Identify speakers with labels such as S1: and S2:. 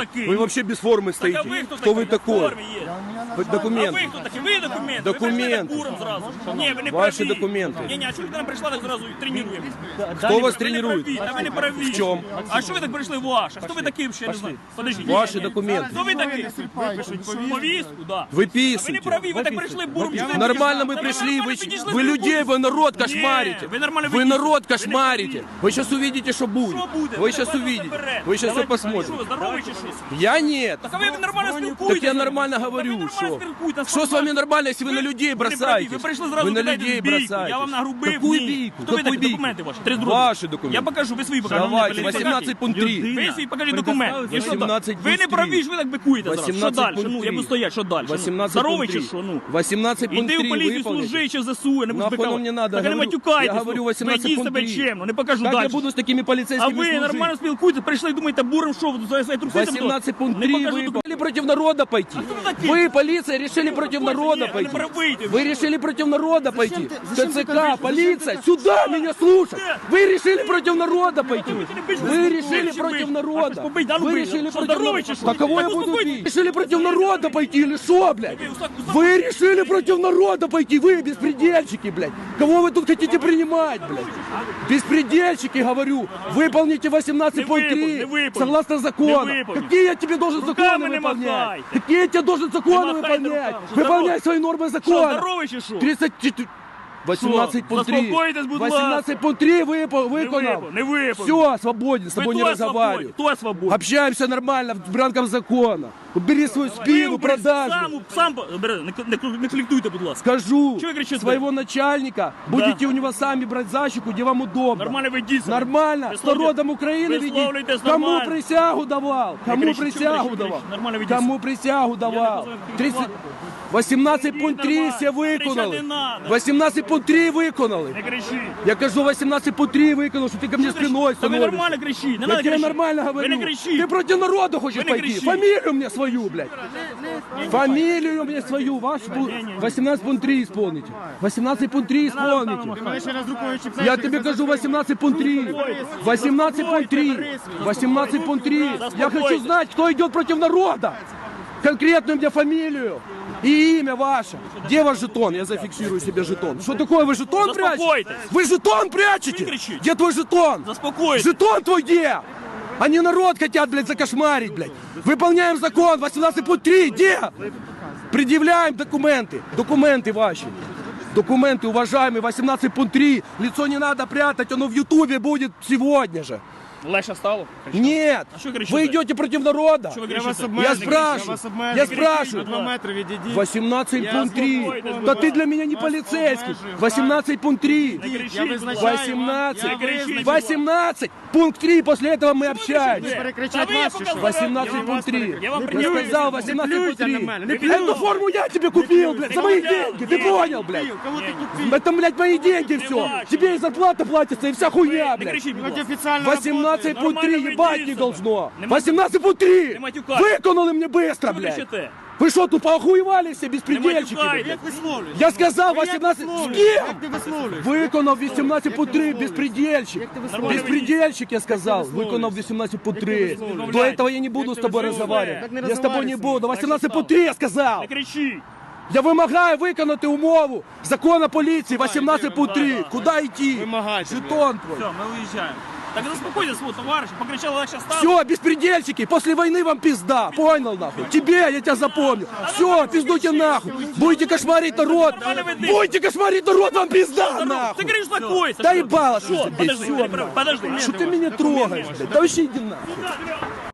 S1: такий?
S2: Вы вообще без формы
S1: Так,
S2: стоите.
S1: а ви хто
S2: Кто вы
S1: В
S2: такой?
S1: формі є.
S2: Вы
S1: А
S2: Документ.
S1: ви хто такі? Ви документи.
S2: Документи.
S1: Ви прийшли так буром зразу. Ні, ви не
S2: Ваші
S1: праві.
S2: документи.
S1: Ні, ні, а чому ви нам прийшла так зразу і тренуємо?
S2: Кто вас
S1: Ви не
S2: тренирует?
S1: праві, а ви не праві.
S2: В чому?
S1: А що ви так прийшли ваш? А хто ви такий ще не знаю? Подождіть.
S2: Ваші
S1: Ні, ні.
S2: документи.
S1: Хто ви такий? Повістку, да.
S2: Вы
S1: А ви не
S2: писаете.
S1: праві, ви так прийшли буром. чотири
S2: Нормально
S1: тижні.
S2: мы
S1: Та
S2: пришли,
S1: нормально
S2: вы,
S1: підійшли,
S2: вы
S1: ви
S2: людей, вы народ кошмарите.
S1: вы нормально
S2: Вы
S1: ведите.
S2: народ
S1: Вы не
S2: кошмарите.
S1: правы.
S2: Вы сейчас увидите, что будет.
S1: Що буде?
S2: Вы сейчас увидите. Вы сейчас все посмотрите.
S1: Що, здоровий чи що?
S2: Я нет.
S1: Так а ви нормально спілкуєтеся.
S2: Так я нормально
S1: Так ви
S2: говорю,
S1: нормально
S2: что?
S1: спілкуєтеся,
S2: Что с вами нормально, если вы на людей
S1: Ви не праві,
S2: бросаетесь?
S1: Ви прийшли зразу
S2: Вы на
S1: кидаєте
S2: людей
S1: бійку.
S2: бросаетесь.
S1: Я вам нагрубив.
S2: Какую
S1: ні.
S2: бійку?
S1: Хто ви
S2: Какую
S1: такі?
S2: бійку?
S1: Документи ваші. Три друзі.
S2: Ваші документи.
S1: Я покажу, ви свої покажете.
S2: Давайте,
S1: Мені покажіть.
S2: 18 пункт 3.
S1: Ви свої покажіть документи. І що
S2: 18
S1: далі? Ви не
S2: пункт
S1: праві,
S2: три.
S1: що ви так бикуєте зараз. Що
S2: 18
S1: далі?
S2: пункт
S1: Ну, я
S2: три.
S1: буду стояти, що далі?
S2: 18
S1: Здоровий
S2: пункт
S1: чи
S2: три.
S1: що? Ну.
S2: 18 пункт
S1: Іди
S2: 3
S1: в поліцію
S2: выполните.
S1: служи, чи в ЗСУ, не будеш
S2: Нахуй
S1: бикати.
S2: нам не надо,
S1: Так не
S2: говорю-
S1: матюкайтесь.
S2: я говорю 18
S1: Ведіть
S2: пункт
S1: себе
S2: 3.
S1: чемно, не покажу
S2: Как
S1: далі.
S2: я буду с такими
S1: А
S2: полицейскими
S1: ви
S2: служить?
S1: нормально спілкуєтесь, прийшли, думаєте, буром що, за за трусити?
S2: 18 пункт
S1: Не
S2: 3
S1: покажу
S2: вы
S1: документи.
S2: решили против народа пойти.
S1: кто вы такие?
S2: Вы, Полиция, решили против народа пойти.
S1: вы
S2: решили против народа пойти. ТЦК, полиция, сюда меня слушать. Вы решили против народа пойти. Вы решили против
S1: А
S2: народа. Вы решили против народа. Да кого я буду бить? Решили против народа пойти или что, блядь?
S1: Вы
S2: решили против народа пойти, вы беспредельщики, блядь. Кого вы тут хотите принимать, блядь? Беспредельщики, говорю. Выполните 18
S1: Не
S2: пункт 3,
S1: выполню, не выполню.
S2: согласно закону. Какие я тебе должен законы выполнять? Какие я тебе должен законы выполнять?
S1: руками. Что,
S2: Выполняй
S1: здоров?
S2: свои нормы
S1: Що,
S2: закона.
S1: здоровий чи що?
S2: 34... 18 пункт 3.
S1: Заспокойтесь, будь ласка.
S2: 18 пункт 3 выпал,
S1: Не
S2: выполнил.
S1: випав, не випав.
S2: Все, свободен, с тобой
S1: Ви
S2: не
S1: то
S2: разговариваю.
S1: свободен, то свободен.
S2: Общаемся нормально, в рамках закона. Убери свою
S1: Ви
S2: спину,
S1: уберіть
S2: продажу.
S1: Сам, сам, по- бери, не, не, не конфліктуйте, будь ласка.
S2: Скажу
S1: Чего вы кричите?
S2: своего начальника, будете у него сами брать защику, где вам удобно.
S1: Нормально ведіть себе.
S2: Нормально. С
S1: Висловлюйте-
S2: народом Украины ведите.
S1: висловлюйтесь
S2: Кому
S1: нормально.
S2: присягу давал? Кому
S1: кричіть, чого
S2: присягу
S1: кричите?
S2: давал?
S1: Нормально ведіть
S2: Кому присягу давал?
S1: наказую
S2: 30... 18 пункт 3
S1: нормально.
S2: все
S1: Кричати
S2: виконали.
S1: надо.
S2: 18 пункт 3 виконали.
S1: Не кричи.
S2: Я кажу 18 пункт 3 виконав, що ти ко мне спиной
S1: Та ви
S2: становишься.
S1: нормально кричіть, не
S2: Я
S1: надо
S2: тебе
S1: кричати.
S2: нормально говорю.
S1: Ви не кричіть.
S2: Ты против народа хочешь
S1: Вы не
S2: пойти?
S1: кричите.
S2: Фамилию мне свою, блядь. Фамилию мне свою, вашу. пу- 18 пункт 3 исполните. 18 пункт 3 исполните.
S3: Мене ще раз рукою
S2: Я тебе кажу 18 пункт 3. 18 пункт 3. 18 пункт 3. Я хочу знать, кто идет против народа. Конкретную мне фамилию. И имя ваше. Где ваш жетон? Я зафиксирую себе жетон. Что такое? Вы жетон прячете?
S1: Заспокойтесь.
S2: Вы жетон прячете?
S1: Кричите.
S2: Где твой жетон?
S1: Заспокойтесь.
S2: Жетон твой где? Они народ хотят, блядь, закошмарить, блядь. Выполняем закон, 18 пункт 3, где? Предъявляем документы. Документы ваши. Документы, уважаемые, 18 пункт 3. Лицо не надо прятать, оно в ютубе будет сегодня же.
S1: Леша стало?
S2: Нет!
S1: А что кричите?
S2: Вы идете против народа!
S1: Что вы
S3: я вас
S2: я спрашиваю, я,
S3: я
S2: спрашиваю. 18 пункт 3. Да ты для меня не полицейский. 18 пункт 3. 18. 18. Пункт 3. После этого мы общаемся. 18 пункт 3.
S1: Я
S2: сказал 18 пункт 3. Эту форму я тебе купил, блядь, за мои деньги. Ты понял, блядь? Это, блядь, мои деньги все. Тебе и зарплата платится, и вся хуйня, блядь.
S3: 18
S2: 18 пункт 3,
S1: Нормально
S2: ебать
S1: ведіть
S2: не
S1: себе.
S2: должно.
S1: Не ма-
S2: 18 пункт 3.
S1: Не матюкайте.
S2: Виконали мне быстро,
S1: Що ви
S2: блядь.
S1: кричите?
S2: Вы что, тут поохуевали все
S1: Не
S2: беспредельщики,
S1: матюкайте.
S2: блядь?
S3: Як висловлюєш?
S2: Я сказал
S3: Ви як
S2: 18... С
S3: висловлюєш?
S2: кем?
S3: Як ти висловлюєш?
S2: Виконав 18 по 3, безпредельщик.
S3: висловлюєш?
S2: Безпредельщик, я сказал.
S3: висловлюєш?
S2: Виконав 18 по 3.
S1: висловлюєш?
S2: До этого я не буду
S1: Як
S2: с
S1: ти
S2: тобой
S1: висловлюєш?
S2: разговаривать.
S3: Так не
S2: Я с тобой не
S3: разговаривай.
S2: буду.
S1: Так
S2: 18 по
S1: що
S2: 3 я сказал.
S1: Не кричіть.
S2: Я вимагаю виконати умову закону поліції 18 по 3.
S1: Да, да.
S2: Куди йти?
S3: Вимагайте,
S2: Жетон твой.
S1: Все, мы уезжаем. Так заспокойтесь, вот, товарищ, покричал легче стало.
S2: Все, беспредельщики, после войны вам пизда, понял нахуй? Тебе, я тебя запомню. Все, пиздуйте нахуй. Будете кошмарить народ, будете кошмарить народ, вам пизда
S1: Ты
S2: нахуй.
S1: говоришь, успокойся.
S2: Да ебало, что тебе,
S1: подожди, подожди.
S2: Что ты меня трогаешь, блядь? Да вообще иди нахуй.